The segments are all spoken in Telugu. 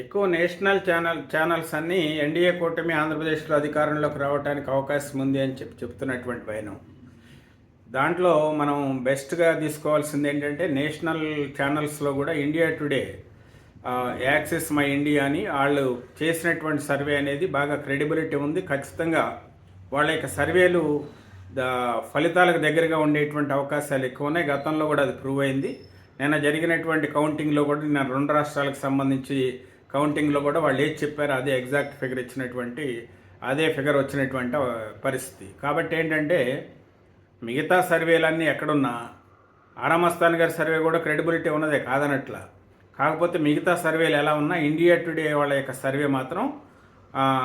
ఎక్కువ నేషనల్ ఛానల్ ఛానల్స్ అన్నీ ఎన్డీఏ కూటమి ఆంధ్రప్రదేశ్లో అధికారంలోకి రావడానికి అవకాశం ఉంది అని చెప్పి చెప్తున్నటువంటి పైన దాంట్లో మనం బెస్ట్గా తీసుకోవాల్సింది ఏంటంటే నేషనల్ ఛానల్స్లో కూడా India Today access my India అని వాళ్ళు చేసినటువంటి సర్వే అనేది బాగా క్రెడిబిలిటీ ఉంది. ఖచ్చితంగా వాళ్ళ యొక్క సర్వేలు ద ఫలితాలకు దగ్గరగా ఉండేటువంటి అవకాశాలు ఎక్కువ ఉన్నాయి. గతంలో కూడా అది ప్రూవ్ అయింది. నిన్న జరిగినటువంటి కౌంటింగ్లో కూడా నిన్న రెండు రాష్ట్రాలకు సంబంధించి కౌంటింగ్లో కూడా వాళ్ళు ఏది చెప్పారో అదే ఎగ్జాక్ట్ ఫిగర్ ఇచ్చినటువంటి అదే ఫిగర్ వచ్చినటువంటి పరిస్థితి. కాబట్టి ఏంటంటే మిగతా సర్వేలన్నీ ఎక్కడున్నా ఆరామస్థాన్ గారి సర్వే కూడా క్రెడిబిలిటీ ఉన్నదే కాదనట్ల. కాకపోతే మిగతా సర్వేలు ఎలా ఉన్నా ఇండియా టుడే వాళ్ళ యొక్క సర్వే మాత్రం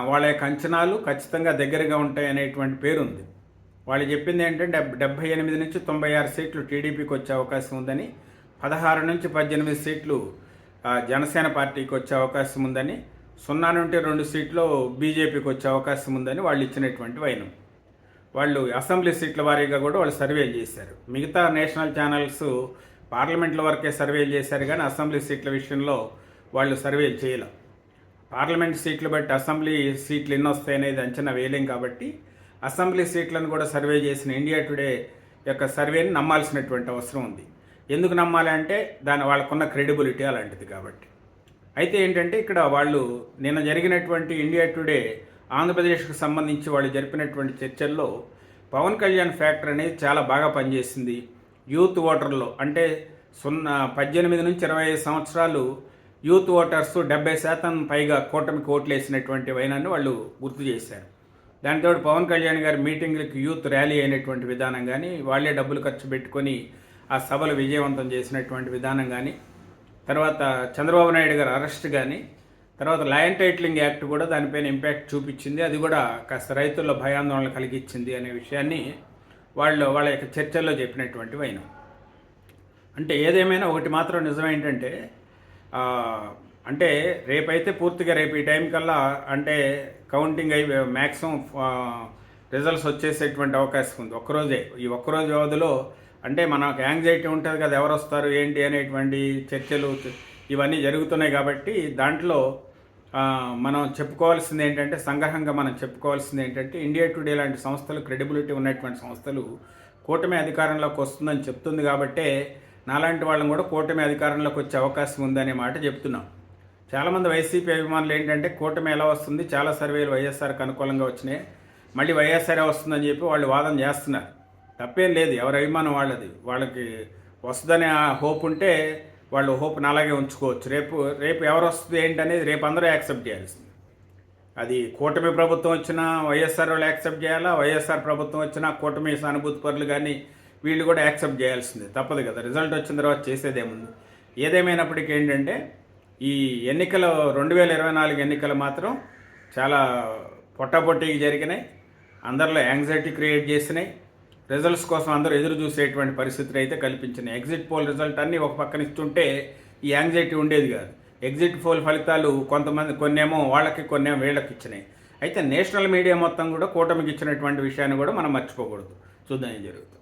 వాళ్ళ యొక్క అంచనాలు ఖచ్చితంగా దగ్గరగా ఉంటాయి అనేటువంటి పేరుంది. వాళ్ళు చెప్పింది ఏంటంటే డెబ్బై ఎనిమిది నుంచి తొంభై ఆరు సీట్లు టీడీపీకి వచ్చే అవకాశం ఉందని పదహారు నుంచి పద్దెనిమిది సీట్లు జనసేన పార్టీకి వచ్చే అవకాశం ఉందని సున్నా నుండి రెండు సీట్లు బీజేపీకి వచ్చే అవకాశం ఉందని వాళ్ళు ఇచ్చినటువంటి వైనం. వాళ్ళు అసెంబ్లీ సీట్ల వారీగా కూడా వాళ్ళు సర్వేలు చేశారు. మిగతా నేషనల్ ఛానల్స్ పార్లమెంట్ల వరకే సర్వేలు చేశారు కానీ అసెంబ్లీ సీట్ల విషయంలో వాళ్ళు సర్వేలు చేయలేం. పార్లమెంట్ సీట్లు బట్టి అసెంబ్లీ సీట్లు ఎన్ని వస్తాయనేది అంచనా వేయలేం కాబట్టి అసెంబ్లీ సీట్లను కూడా సర్వే చేసిన ఇండియా టుడే యొక్క సర్వేని నమ్మాల్సినటువంటి అవసరం ఉంది. ఎందుకు నమ్మాలి అంటే దాని వాళ్ళకున్న క్రెడిబిలిటీ అలాంటిది కాబట్టి. అయితే ఏంటంటే ఇక్కడ వాళ్ళు నిన్న జరిగినటువంటి ఇండియా టుడే ఆంధ్రప్రదేశ్కు సంబంధించి వాళ్ళు జరిపినటువంటి చర్చల్లో పవన్ కళ్యాణ్ ఫ్యాక్టర్ అనేది చాలా బాగా పనిచేసింది. యూత్ ఓటర్లో అంటే సున్నా పద్దెనిమిది నుంచి ఇరవై ఐదు సంవత్సరాలు యూత్ ఓటర్స్ డెబ్బై శాతం పైగా కూటమికి ఓట్లు వేసినటువంటి వైనాన్ని వాళ్ళు గుర్తు చేశారు. దాంతో పవన్ కళ్యాణ్ గారి మీటింగ్లకి యూత్ ర్యాలీ అయినటువంటి విధానం కానీ వాళ్ళే డబ్బులు ఖర్చు పెట్టుకొని ఆ సభలు విజయవంతం చేసినటువంటి విధానం కానీ తర్వాత చంద్రబాబు నాయుడు గారు అరెస్ట్ కానీ తర్వాత లయన్ టైటిలింగ్ యాక్ట్ కూడా దానిపైన ఇంపాక్ట్ చూపించింది. అది కూడా కాస్త రైతుల్లో భయాందోళన కలిగించింది అనే విషయాన్ని వాళ్ళు వాళ్ళ యొక్క చర్చల్లో చెప్పినటువంటి వైనం అంటే ఏదేమైనా ఒకటి మాత్రం నిజమేంటంటే అంటే రేపైతే పూర్తిగా రేపు ఈ టైం కల్లా అంటే కౌంటింగ్ అయి మ్యాక్సిమం రిజల్ట్స్ వచ్చేసేటువంటి అవకాశం ఉంది. ఒక్కరోజే. ఈ ఒక్కరోజు వ్యవధిలో అంటే మనకు యాంగ్జైటీ ఉంటుంది కదా ఎవరు వస్తారు ఏంటి అనేటువంటి చర్చలు ఇవన్నీ జరుగుతున్నాయి కాబట్టి దాంట్లో మనం చెప్పుకోవాల్సింది ఏంటంటే సంగ్రహంగా మనం చెప్పుకోవాల్సింది ఏంటంటే ఇండియా టుడే లాంటి సంస్థలు క్రెడిబిలిటీ ఉన్నటువంటి సంస్థలు కూటమి అధికారంలోకి వస్తుందని చెప్తుంది కాబట్టే నాలాంటి వాళ్ళని కూడా కూటమి అధికారంలోకి వచ్చే అవకాశం ఉందనే మాట చెప్తున్నాం. చాలామంది వైసీపీ అభిమానులు ఏంటంటే కూటమి ఎలా వస్తుంది? చాలా సర్వేలు వైఎస్ఆర్కి అనుకూలంగా వచ్చినాయి. మళ్ళీ వైఎస్ఆర్ వస్తుందని చెప్పి వాళ్ళు వాదన చేస్తున్నారు. తప్పేం లేదు ఎవరి అభిమానం వాళ్ళది. వాళ్ళకి వస్తుందనే ఆ హోప్ ఉంటే వాళ్ళు హోప్ని అలాగే ఉంచుకోవచ్చు. రేపు రేపు ఎవరు వస్తుంది ఏంటనేది రేపు అందరూ యాక్సెప్ట్ చేయాల్సింది అది కూటమి ప్రభుత్వం వచ్చినా వైఎస్ఆర్ వాళ్ళు యాక్సెప్ట్ చేయాలా? వైఎస్ఆర్ ప్రభుత్వం వచ్చినా కూటమి సానుభూతి పరులు కానీ వీళ్ళు కూడా యాక్సెప్ట్ చేయాల్సిందే. తప్పదు కదా. రిజల్ట్ వచ్చిన తర్వాత చేసేదేముంది ఏదేమైనప్పటికీ ఏంటంటే ఈ ఎన్నికలు రెండు వేల ఇరవై నాలుగు ఎన్నికలు మాత్రం చాలా పొట్టాపొట్టికి జరిగినాయి. అందరిలో యాంగ్జైటీ క్రియేట్ చేసినాయి. రిజల్ట్స్ కోసం అందరూ ఎదురు చూసేటువంటి పరిస్థితులు అయితే కల్పించినాయి. ఎగ్జిట్ పోల్ రిజల్ట్ అన్నీ ఒక పక్కన ఇస్తుంటే ఈ యాంగ్జైటీ ఉండేది కాదు. ఎగ్జిట్ పోల్ ఫలితాలు కొంతమంది కొన్నేమో వాళ్ళకి కొన్నేమో వీళ్ళకి ఇచ్చినాయి. అయితే నేషనల్ మీడియా మొత్తం కూడా కూటమికి ఇచ్చినటువంటి విషయాన్ని కూడా మనం మర్చిపోకూడదు. చూద్దాం ఏం జరుగుతుంది.